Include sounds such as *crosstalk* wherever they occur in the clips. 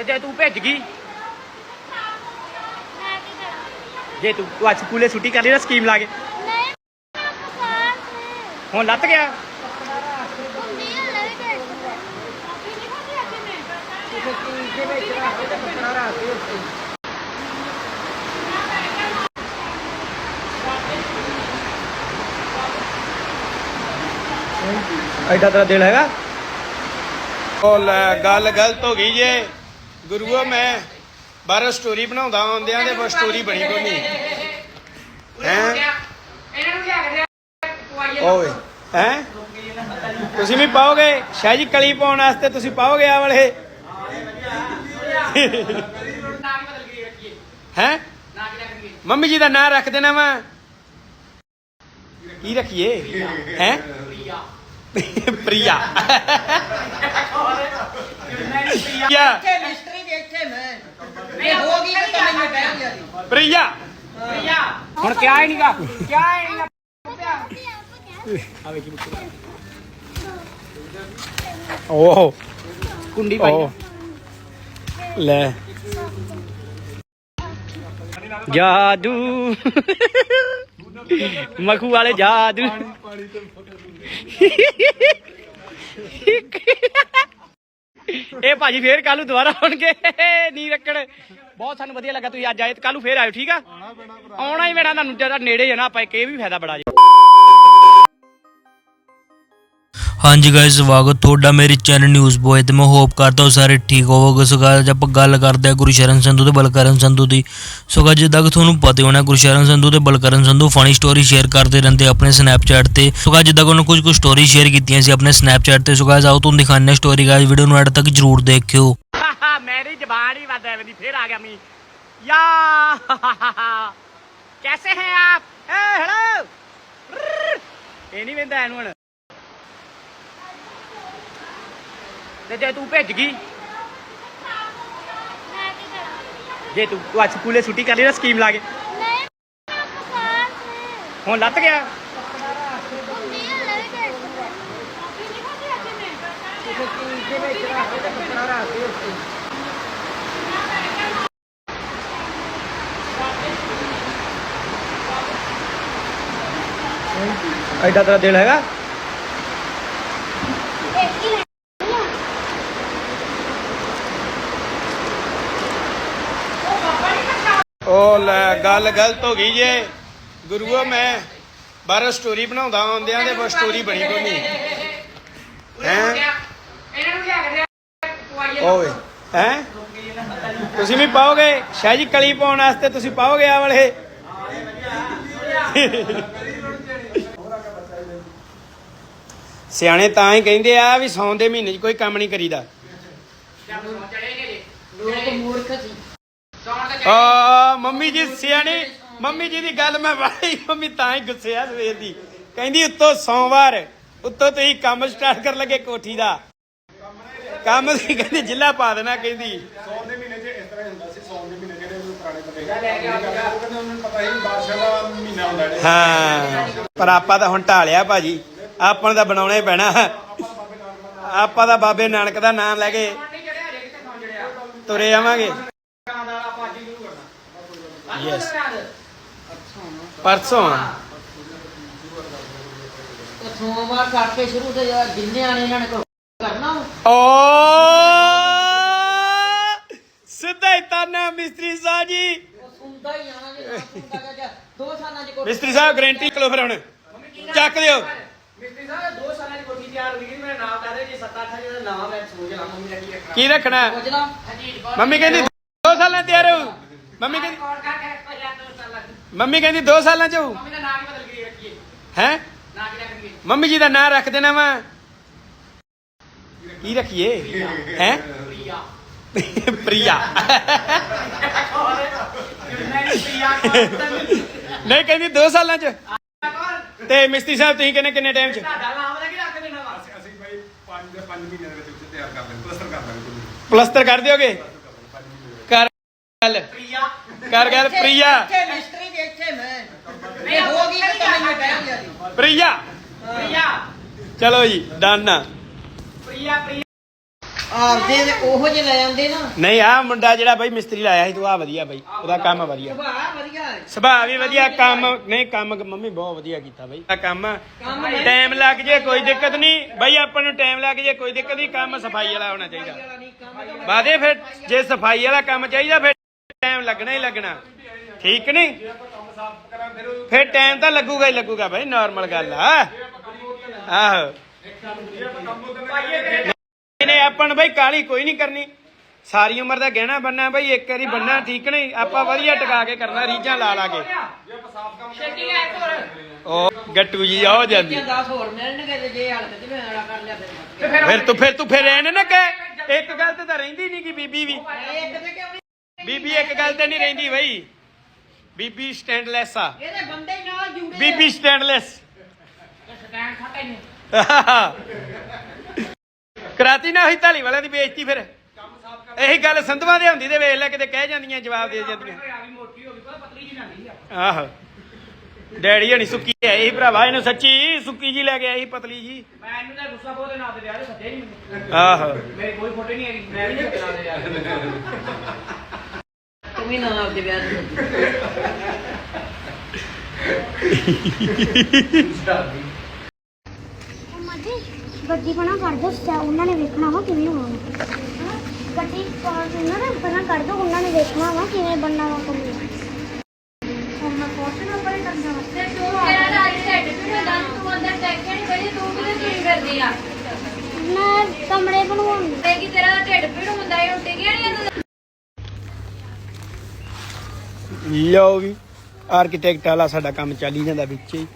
ਤੇ ਜੇ ਤੂੰ ਭਿੱਜ ਗਈ ਜੇ ਤੂੰ ਤੂੰ ਅੱਜ ਸਕੂਲੇ ਛੁੱਟੀ ਕਰ ਲਈ ਨਾ ਸਕੀਮ ਲਾ ਕੇ। ਹੁਣ ਲੱਤ ਗਿਆ। ਐਡਾ ਤੇਰਾ ਦਿਲ ਹੈਗਾ? ਉਹ ਲੈ ਗੱਲ ਗਲਤ ਹੋ ਗਈ ਜੇ। ਗੁਰੂਓ ਮੈਂ ਬਾਹਰ ਸਟੋਰੀ ਬਣਾਉਂਦਾ ਆਉਂਦਿਆਂ ਤੇ ਬਸ ਸਟੋਰੀ ਬਣੀ ਕੋਈ ਨਹੀਂ ਹੈ ਓਏ ਹੈ? ਤੁਸੀਂ ਵੀ ਪਾਓਗੇ? ਸ਼ਾਹ ਜੀ ਕਲੀ ਪਾਉਣ ਵਾਸਤੇ ਤੁਸੀਂ ਪਾਓਗੇ ਆ ਵਾਲੇ? ਹੈ? ਮੰਮੀ ਜੀ ਦਾ ਨਾਂ ਰੱਖ ਦੇਣਾ ਵਾ। ਕੀ ਰੱਖੀਏ? ਹੈ? ਪ੍ਰਿਆ। ਪ੍ਰਿਆ। ਮੈਂ ਇਹ ਹੋ ਗਈ ਤਾਂ ਮੈਨੂੰ ਕਹਿ ਗਿਆ ਸੀ ਪ੍ਰਿਆ। ਹੁਣ ਕਿਆ ਹੀ ਨਹੀਂਗਾ ਕਿਆ ਹੀ ਨਹੀਂਗਾ ਆ ਵੇਖੀ ਓਹ ਕੁੰਡੀ ਪਾਈ ਲੈ। ਜਾਦੂ। ਮਖੂ ਵਾਲੇ ਜਾਦੂ। *laughs* ਇਹ ਭਾਜੀ ਫੇਰ ਕੱਲ ਨੂੰ ਦੁਬਾਰਾ ਆਉਣਗੇ। ਨੀ ਰੱਖਣ। ਬਹੁਤ ਸਾਨੂੰ ਵਧੀਆ ਲੱਗਾ ਤੁਸੀਂ ਅੱਜ ਆਏ ਤੇ ਕੱਲ ਨੂੰ ਫੇਰ ਆਇਓ ਠੀਕ ਆ? ਆਉਣਾ ਹੀ ਮੇਰਾ ਤੁਹਾਨੂੰ ਜਿਹੜਾ ਨੇੜੇ ਹੈ ਨਾ ਆਪਾਂ ਇੱਕ ਇਹ ਵੀ ਫਾਇਦਾ ਬੜਾ ਜੀ। ਹਾਂਜੀ ਗਾਇਸ ਸਵਾਗਤ ਤੁਹਾਡਾ ਮੇਰੇ ਚੈਨਲ ਨਿਊਜ਼ ਬੋਏ ਤੇ। ਮੈਂ ਹੋਪ ਕਰਦਾ ਹਾਂ ਸਾਰੇ ਠੀਕ ਹੋਵੋਗੇ। ਸੋ ਗਾਇਸ ਆਪਾਂ ਗੱਲ ਕਰਦੇ ਹਾਂ ਗੁਰਸ਼ਰਨ ਸੰਧੂ ਤੇ ਬਲਕਰਨ ਸੰਧੂ ਦੀ। ਸੋ ਗਾਇਸ ਜਿੱਦਾਂ ਕਿ ਤੁਹਾਨੂੰ ਪਤਾ ਹੋਣਾ ਗੁਰਸ਼ਰਨ ਸੰਧੂ ਤੇ Balkaran Sandhu funny story share ਕਰਦੇ ਰਹਿੰਦੇ ਆਪਣੇ ਸਨੈਪਚੈਟ ਤੇ। ਸੋ ਗਾਇਸ ਜਿੱਦਾਂ ਕਿ ਉਹਨਾਂ ਕੁਝ ਕੁ ਸਟੋਰੀ ਸ਼ੇਅਰ ਕੀਤੀਆਂ ਸੀ ਆਪਣੇ ਸਨੈਪਚੈਟ ਤੇ। ਸੋ ਗਾਇਸ ਆਓ ਤੁਹਾਨੂੰ ਦਿਖਾਉਂਦੇ ਸਟੋਰੀ ਗਾਇਸ ਵੀਡੀਓ ਨੂੰ ਐਡ ਤੱਕ ਜ਼ਰੂਰ ਦੇਖਿਓ। *laughs* ਮੇਰੀ ਜ਼ਬਾਨ ਹੀ ਵੱਧ ਐਵੇਂ ਦੀ, ਫੇਰ ਆ ਗਿਆ ਮੀ ਯਾ *laughs* ਕੈਸੇ ਹੈ ਆਪ? ਇਹ ਹੈਲੋ! ਇਹ ਨਹੀਂ ਵੇਂਦਾ ਇਹਨੂੰ ਤੇ ਜੇ ਤੂੰ ਭਿੱਜ ਗਈ ਮੈਂ ਕੀ ਕਰਾਂ ਜੇ ਤੂੰ ਤੂੰ ਅੱਜ ਸਕੂਲੇ ਛੁੱਟੀ ਕਰ ਲਈ ਨਾ ਸਕੀਮ ਲਾ ਕੇ। ਨਹੀਂ ਬੁਖਾਰ ਸੀ ਹੁਣ ਲੱਤ ਗਿਆ। ਹੁੰਦੀ ਹੈ ਲੈ ਕੇ ਕਾਫੀ ਨਹੀਂ ਖਾਦੀ ਅੱਜ ਮੈਂ ਐਡਾ ਤੇਰਾ ਦਿਲ ਹੈਗਾ ਇੱਕ ਹੀ ਲੈ ਉਹ ਲੈ ਗੱਲ ਗਲਤ ਹੋ ਗਈ ਜੇ। ਗੁਰੂਓ ਮੈਂ ਬਾਹਰ ਸਟੋਰੀ ਬਣਾਉਂਦਾ ਆਉਂਦਿਆਂ ਤੇ ਬਸ ਸਟੋਰੀ ਬਣੀ ਕੋਈ ਨਹੀਂ ਹੈ ਓਏ ਹੈ? ਤੁਸੀਂ ਵੀ ਪਾਓਗੇ? ਸ਼ਾਹ ਜੀ ਕਲੀ ਪਾਉਣ ਵਾਸਤੇ ਤੁਸੀਂ ਪਾਓਗੇ ਆ ਵਾਲੇ? ਸਿਆਣੇ ਤਾਂ ਹੀ ਕਹਿੰਦੇ ਆ ਵੀ ਸੌਣ ਦੇ ਮਹੀਨੇ 'ਚ ਕੋਈ ਕੰਮ ਨਹੀਂ ਕਰੀਦਾ। ਲੋਕ ਮੂਰਖ ਸੀ। ਆ ਮੰਮੀ ਜੀ ਸਿਆਣੀ ਮੰਮੀ ਜੀ ਦੀ ਗੱਲ ਮੈਂ ਵਾਹੀ ਮੰਮੀ ਤਾਂ ਹੀ ਗੁੱਸੇ ਆ ਸਵੇਰ ਦੀ। ਕਹਿੰਦੀ ਉੱਤੋਂ ਸੋਮਵਾਰ ਉੱਤੋਂ ਤੁਸੀਂ ਕੰਮ ਸਟਾਰਟ ਕਰਨ ਲੱਗੇ ਕੋਠੀ ਦਾ। ਕੰਮ ਸੀ ਕਹਿੰਦੀ ਜ਼ਿਲ੍ਹਾ ਪਾ ਦੇਣਾ ਕਹਿੰਦੀ। ਸੌਣ ਦੇ ਮਹੀਨੇ 'ਚ ਇਸ ਤਰ੍ਹਾਂ ਹੀ ਹੁੰਦਾ ਸੀ ਸੌਣ ਦੇ ਮਹੀਨੇ ਜਿਹੜੇ ਪੁਰਾਣੇ ਬੰਦੇ ਕਹਿੰਦੇ ਉਹਨਾਂ ਨੂੰ ਪਤਾ ਸੀ ਬਾਦਸ਼ਾਹ ਦਾ ਮਹੀਨਾ ਹੁੰਦਾ ਹੈ ਪਰ ਆਪਾਂ ਤਾਂ ਹੁਣ ਢਾਲਿਆ ਭਾਜੀ। ਆਪਾਂ ਤਾਂ ਬਣਾਉਣਾ ਹੀ ਪੈਣਾ। ਆਪਾਂ ਤਾਂ ਬਾਬੇ ਨਾਨਕ ਦਾ ਨਾਮ ਲੈ ਕੇ ਤੁਰੇ ਆਵਾਂਗੇ। ਯੈਸ ਪਰਸੋਂ ਆ। ਤੇ ਸੋਮਵਾਰ ਕਰਕੇ ਸ਼ੁਰੂ ਤੇ ਜਿਹੜਾ ਜਿੰਨੇ ਆਣੇ ਇਹਨਾਂ ਨੇ ਕਰੋ- ਕਰਨਾ ਵਾ। ਓ ਸਿੱਧਾ ਹੀ ਤਾਨਾ ਮਿਸਤਰੀ ਸਾਹਿਬ ਜੀ। ਉਹ ਸੁਣਦਾ ਹੀ ਆਣਾ ਜੇ ਨਾ ਸੁਣਦਾ ਗਾ ਜਾਂ ਦੋ ਸਾਲਾਂ ਚ ਕੋਈ ਮਿਸਤਰੀ ਸਾਹਿਬ ਗਰੰਟੀ ਕਲੋ ਫਿਰ ਹੁਣ। ਚੱਕ ਦਿਓ। ਮਿਸਤਰੀ ਸਾਹਿਬ ਦੋ ਸਾਲਾਂ ਦੀ ਕੋਠੀ ਤਿਆਰ ਹੋ ਗਈ ਮੇਰਾ ਨਾਮ ਕਰ ਦੇ ਜੇ 7-8 ਜਿਹੜਾ ਨਾਮ ਮੈਂ ਸੋਚ ਲਾ ਮੰਮੀ ਕੀ ਰੱਖਣਾ। ਕੀ ਰੱਖਣਾ ਪੁੱਛ ਲਾ। ਮੰਮੀ ਕਹਿੰਦੀ ਦੋ ਸਾਲਾਂ ਤਿਆਰ ਹੋ। ਮੰਮੀ ਕਹਿੰਦੀ ਕੌਣ ਕਾ ਕੇ ਪਹਿਲਾਂ ਦੋ ਸਾਲਾਂ ਦੀ। ਮੰਮੀ ਕਹਿੰਦੀ ਦੋ ਸਾਲਾਂ ਚ ਹੋਊ। ਮੰਮੀ ਦਾ ਨਾਮ ਹੀ ਬਦਲ ਕੇ ਰੱਖੀਏ। ਹੈ? ਨਾਂ ਕੀ ਰੱਖੀਏ ਮੰਮੀ ਜੀ ਦਾ ਨਾਂ ਰੱਖ ਦੇਣਾ ਵਾ। ਕੀ ਰੱਖੀਏ? ਹੈ? ਪ੍ਰਿਆ। ਨਹੀਂ ਕਹਿੰਦੀ ਦੋ ਸਾਲਾਂ ਚ। ਤੇ ਮਿਸਤਰੀ ਸਾਹਿਬ ਤੁਸੀਂ ਕਹਿੰਦੇ ਕਿੰਨੇ ਟਾਈਮ ਚ? ਤੁਹਾਡਾ ਨਾਮ ਦਾ ਕੀ ਰੱਖ ਦੇਣਾ ਵਾ? ਅਸੀਂ ਭਾਈ 5 ਦੇ 5 ਮਹੀਨਿਆਂ ਦੇ ਵਿੱਚ ਵਿੱਚ ਤਿਆਰ ਕਰ ਲੈਂਦੇ ਪਲਸਟਰ ਕਰ ਲਾਂਗੇ ਤੁਹਾਨੂੰ ਪਲਸਤਰ ਕਰ ਦਿਓਗੇ? ਕਰ ਗੱਲ ਪ੍ਰਿਆ ਕਰ ਗੱਲ ਪ੍ਰਿਆ। ਇੱਥੇ ਦੇ ਮੈਂ। ਹੋ ਗਈ ਤਾਂ ਮੈਨੂੰ ਪ੍ਰਿਆ। ਪ੍ਰਿਆ। ਚਲੋ ਜੀ ਡਨ ਪ੍ਰਿਆ ਪ੍ਰਿਆ। ਆਪਦੇ ਤੇ ਉਹੋ ਜਿਹੇ ਲੈ ਜਾਂਦੇ ਨਾ। ਨਹੀਂ ਆ ਮੁੰਡਾ ਜਿਹੜਾ ਬਾਈ ਮਿਸਤਰੀ ਲਾਇਆ ਸੀ ਤੂੰ ਆ ਵਧੀਆ ਬਾਈ। ਉਹਦਾ ਕੰਮ ਵਧੀਆ। ਸੁਭਾਅ ਵਧੀਆ। ਸੁਭਾਅ ਵੀ ਵਧੀਆ ਕੰਮ ਨਹੀਂ ਕੰਮ ਮੰਮੀ ਬਹੁਤ ਵਧੀਆ ਕੀਤਾ ਬਾਈ। ਆ। ਕੰਮ ਟਾਈਮ ਲੱਗ ਜੇ ਕੋਈ ਦਿੱਕਤ ਨਹੀਂ। ਬਾਈ ਆਪਾਂ ਨੂੰ ਟਾਈਮ ਲੱਗ ਜੇ ਕੋਈ ਦਿੱਕਤ ਨਹੀਂ ਕੰਮ ਸਫ਼ਾਈ ਵਾਲਾ ਹੋਣਾ ਚਾਹੀਦਾ। ਬਾਦੇ ਫਿਰ ਜੇ ਸਫ਼ਾਈ ਵਾਲਾ ਕੰਮ ਚਾਹੀਦਾ ਫਿਰ ਟਾਈਮ ਲੱਗਣਾ ਹੀ ਲੱਗਣਾ। ਠੀਕ ਨਹੀਂ? ਫਿਰ ਟਾਈਮ ਤਾਂ ਲੱਗੂਗਾ ਹੀ ਲੱਗੂਗਾ ਬਾਈ ਨਾਰਮਲ ਗੱਲ ਆ। ਆਹੋ। ਨੇ ਆਪਾਂ ਨੂੰ ਕਾਲੀ ਕੋਈ ਨਹੀਂ ਕਰਨੀ। ਸਾਰੀ ਉਮਰ ਦਾ ਗਹਿਣਾ ਬੰਨਾ ਬਾਈ, ਇੱਕ ਵਾਰੀ ਬੰਨਾ ਠੀਕ ਨਹੀਂ? ਆਪਾਂ ਵਧੀਆ ਟਿਕਾ ਕੇ ਕਰਨਾ, ਰੀਝਾਂ ਲਾ ਲਾ ਕੇ। ਉਹ ਗੱਟੂ ਜੀ, ਆਓ ਜਾਂਦੀ 10 ਹੋਰ ਮਿਲਣਗੇ ਤੇ ਜੇ ਹਾਲਤ ਚ ਮੈਂ ਵਾਲਾ ਕਰ ਲਿਆ ਫਿਰ ਫਿਰ ਤੂੰ ਫਿਰ ਤੂੰ ਫਿਰ ਐਨ ਨਾ ਕਹਿ। ਇੱਕ ਗੱਲ ਤੇ ਤਾਂ ਰਹਿੰਦੀ ਨਹੀਂ ਕਿ ਬੀਬੀ ਵੀ। ਇੱਕ ਤੇ ਕਿਉਂ ਬੀਬੀ ਇੱਕ ਗੱਲ ਤੇ ਨਹੀਂ ਰਹਿੰਦੀ ਬਈ। ਬੀਬੀ ਸਟੈਂਡਲੈਸ ਆ। ਇਹਦੇ ਬੰਦੇ ਨਾਲ ਜੁੜੇ ਬੀਬੀ ਸਟੈਂਡਲੈਸ ਕਰਾਤੀ ਨਾ ਹੋਈ ਢਾਲੀ ਵਾਲਿਆਂ ਦੀ ਬੇਇੱਜ਼ਤੀ ਫਿਰ। ਇਹੀ ਗੱਲ ਸੰਧਵਾ ਦੇ ਹੁੰਦੀ ਤੇ ਵੇਖ ਲੈ ਕਿਤੇ ਕਹਿ ਜਾਂਦੀਆਂ ਜਵਾਬ ਦੇ ਜਾਂਦੀਆਂ। ਆਹੋ। ਡੈਡੀ ਹਣੀ ਸੁੱਕੀ ਹੈ ਇਹ ਭਰਾਵਾ ਇਹਨੂੰ ਸੱਚੀ ਸੁੱਕੀ ਜੀ ਲੈ ਕੇ ਆਈ ਪਤਲੀ ਜੀ ਮੈਨੂੰ ਤਾਂ ਗੁੱਸਾ ਬਹੁਤ ਨਾ ਤੇ ਵਿਆਹ ਦੇ ਸੱਦੇ ਨਹੀਂ ਮੈਨੂੰ। ਆਹੋ। ਮੇਰੀ ਕੋਈ ਫੋਟੋ ਨਹੀਂ ਹੈਗੀ ਮੈਂ ਵੀ ਨਹੀਂ ਬਣਾ ਦੇ ਯਾਰ ਵੀ ਨਾ ਆਪਦੇ ਵਿਆਹ ਤੇ। ਜੀ ਗੱਡੀ ਬਣਾ ਕਰ ਦੋ ਸਾ ਉਹਨਾਂ ਨੇ ਵੇਖਣਾ ਵਾ ਕਿਵੇਂ ਹੋਣਾ ਗੱਡੀ ਪਾਸ ਉਹਨਾਂ ਨੇ ਬਣਾ ਕਰ ਦੋ ਉਹਨਾਂ ਨੇ ਵੇਖਣਾ ਵਾ ਕਿਵੇਂ ਬਣਨਾ ਵਾ ਕੰਮ। ਹੁਣ ਮੈਂ ਫੋਟੋ ਨੰਬਰ ਹੀ ਕਰਨਾ ਵਾ। ਤੇ ਤੂੰ ਕਿਹੜਾ ਰਾਜ ਢਿੱਡ ਪੀੜ ਦਾ ਤੂੰ ਅੰਦਰ ਟੈਕੇ ਨਹੀਂ ਪਈ ਤੂੰ ਕਿਹਦੇ ਕੀ ਕਰਦੀ ਆ? ਮੈਂ ਕਮਰੇ ਬਣਵਾਉਣ। ਤੇ ਕੀ ਤੇਰਾ ਢਿੱਡ ਪੀੜ ਹੁੰਦਾ ਹੈ ਉੱਤੇ ਗਿਆ ਨਹੀਂ ਲਓ ਵੀ ਆਰਕੀਟੈਕਟ ਵਾਲਾ ਸਾਡਾ ਕੰਮ ਚੱਲੀ ਜਾਂਦਾ ਵਿੱਚ ਹੀ।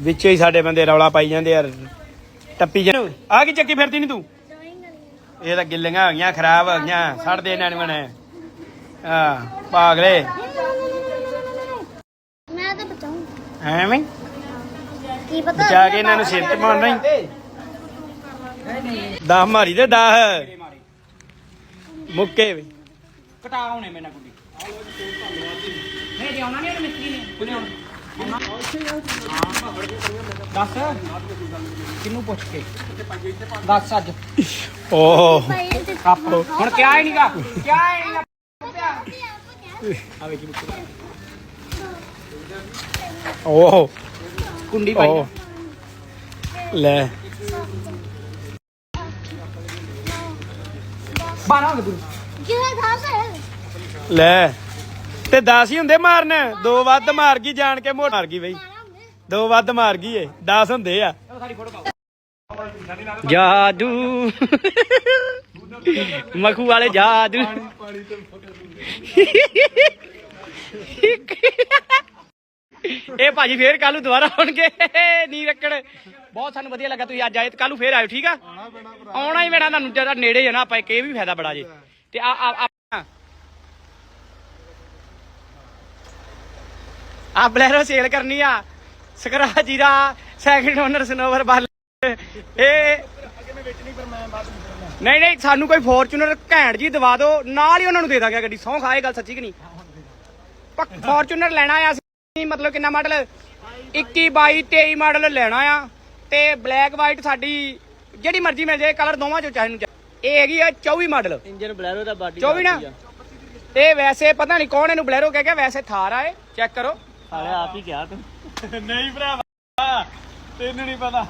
ਵਿੱਚ ਹੀ ਸਾਡੇ ਬੰਦੇ ਰੌਲਾ ਪਾਈ ਜਾਂਦੇ ਯਾਰ ਟੱਪੀ ਜਾਂ ਆ। ਕੀ ਚੱਕੀ ਫਿਰਦੀ ਨਹੀਂ ਤੂੰ? ਇਹ ਤਾਂ ਗਿੱਲੀਆਂ ਹੋ ਗਈਆਂ ਖਰਾਬ ਹੋ ਗਈਆਂ ਛੱਡ ਦੇ ਇਹਨਾਂ ਨੂੰ ਹਾਂ ਪਾਗਲੇ। ਮੈਂ ਤਾਂ ਬਚਾਉਂ ਐਵੇਂ? ਕੀ ਪਤਾ ਬਚਾ ਕੇ ਇਹਨਾਂ ਨੂੰ ਸਿਰ ਤੇ ਪਾਉਣ ਨਹੀਂ ਦਸ ਮਾਰੀ ਦੇ 10 ਮੁੱਕੇ ਵੀ। ਕਟਾ ਹੋਣੇ ਮੇਰੇ ਨਾਲ। ਨਹੀਂ ਜੇ ਆਉਣਾ ਨਹੀਂ ਉਹਨੇ ਮਿਸਤਰੀ ਨੇ। ਕੁਨੇ ਆਉਣਾ। ਦੱਸ ਕਿਹਨੂੰ ਪੁੱਛ ਕੇ? ਦੱਸ ਅੱਜ। ਓਹ। ਕੱਪ ਹੁਣ ਕਿਆ ਹੀ ਨਹੀਂਗਾ ਕਿਆ ਹੀ ਨਹੀਂਗਾ ਆਵੇ ਕੀ ਓਹ। ਕੁੰਡੀ ਪਾਈ ਲੈ। 12 ਹੋ ਗਏ ਗੁਰੂ ਕਿਹਦਾ ਖਾਸ ਹੈ ਲੈ। ਤੇ 10 ਹੀ ਹੁੰਦੇ ਮਾਰਨ। ਦੋ ਵੱਧ ਮਾਰ ਗਈ ਜਾਣ ਕੇ ਮੋੜ ਮਾਰ ਗਈ ਬਈ। ਦੋ ਵੱਧ ਮਾਰ ਗਈ ਏ। 10 ਹੁੰਦੇ ਆ। ਜਾਦੂ। ਮਖੂ ਵਾਲੇ ਜਾਦੂ। ਇਹ ਭਾਜੀ ਫੇਰ ਕੱਲ ਨੂੰ ਦੁਬਾਰਾ ਆਉਣਗੇ। ਨੀ ਰੱਖਣ। ਬਹੁਤ ਸਾਨੂੰ ਵਧੀਆ ਲੱਗਾ ਤੁਸੀਂ ਅੱਜ ਆਏ ਤੇ ਕੱਲ ਨੂੰ ਫੇਰ ਆਇਓ ਠੀਕ ਆ? ਆਉਣਾ ਹੀ ਮੈਨਾਂ ਤੁਹਾਨੂੰ ਜਿਹੜਾ ਨੇੜੇ ਹੈ ਨਾ ਆਪਾਂ ਇੱਕ ਇਹ ਵੀ ਫਾਇਦਾ ਬੜਾ ਜੇ। ਤੇ ਆ ਆ ਬਲੈਰੋ ਸੇਲ ਕਰਨੀ ਆ। ਸਕਰਾ ਜੀਰਾ ਸੈਕਿੰਡ ਓਨਰ ਸਨੋਵਰ ਬਲ ਇਹ ਨਹੀਂ ਨਹੀਂ ਸਾਨੂੰ ਕੋਈ ਫੋਰਚੂਨਰ ਘੈਂਟ ਜੀ ਦਵਾ ਦਿਓ। ਨਾਲ ਹੀ ਉਹਨਾਂ ਨੂੰ ਦੇ ਦਾਂਗੇ ਗੱਡੀ। ਸੌਂ ਖਾਏ ਗੱਲ ਸੱਚੀ ਕਿ ਨਹੀਂ? ਪੱਕ ਫੋਰਚੂਨਰ ਲੈਣਾ ਆ ਅਸੀਂ ਮਤਲਬ ਕਿੰਨਾ ਮਾਡਲ 21 22 23 ਮਾਡਲ ਲੈਣਾ ਆ। ਤੇ ਬਲੈਕ ਵਾਈਟ ਸਾਡੀ ਜਿਹੜੀ ਮਰਜ਼ੀ ਮਿਲ ਜਾਏ ਕਲਰ ਦੋਵਾਂ ਚੋਂ ਚਾਹੇ ਨੂੰ। ਇਹ ਹੈਗੀ ਆ 24 ਮਾਡਲ ਇੰਜਨ ਬਲੈਰੋ ਦਾ ਬਾਡੀ 24 ਨਾ? ਇਹ ਵੈਸੇ ਪਤਾ ਨਹੀਂ ਕੌਣ ਇਹਨੂੰ ਬਲੈਰੋ ਕਹਿ ਗਿਆ ਵੈਸੇ ਥਾਰ ਆ ਇਹ। ਚੈੱਕ ਕਰੋ। ਸਾਲੇ ਆਪ ਹੀ ਕਿਹਾ ਤੂੰ। ਨਹੀਂ ਭਰਾਵਾ ਤੈਨੂੰ ਨਹੀਂ ਪਤਾ।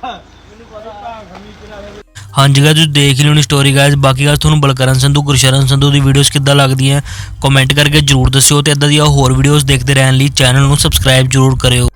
ਹਾਂਜੀ ਗਾਇਸ ਤੁਸੀਂ ਦੇਖ ਲਿਓ ਨੀ ਸਟੋਰੀ ਗਾਇਸ ਬਾਕੀ ਗੱਲ ਤੁਹਾਨੂੰ ਬਲਕਰਨ ਸੰਧੂ ਗੁਰਸ਼ਰਨ ਸੰਧੂ ਦੀ ਵੀਡੀਓਜ਼ ਕਿੱਦਾਂ ਲੱਗਦੀਆਂ ਕਮੈਂਟ ਕਰਕੇ ਜਰੂਰ ਦੱਸਿਓ ਤੇ ਇਦਾਂ ਦੀਆਂ ਹੋਰ ਵੀਡੀਓਜ਼ ਦੇਖਦੇ ਰਹਿਣ ਲਈ ਚੈਨਲ ਨੂੰ ਸਬਸਕ੍ਰਾਈਬ ਜਰੂਰ ਕਰਿਓ।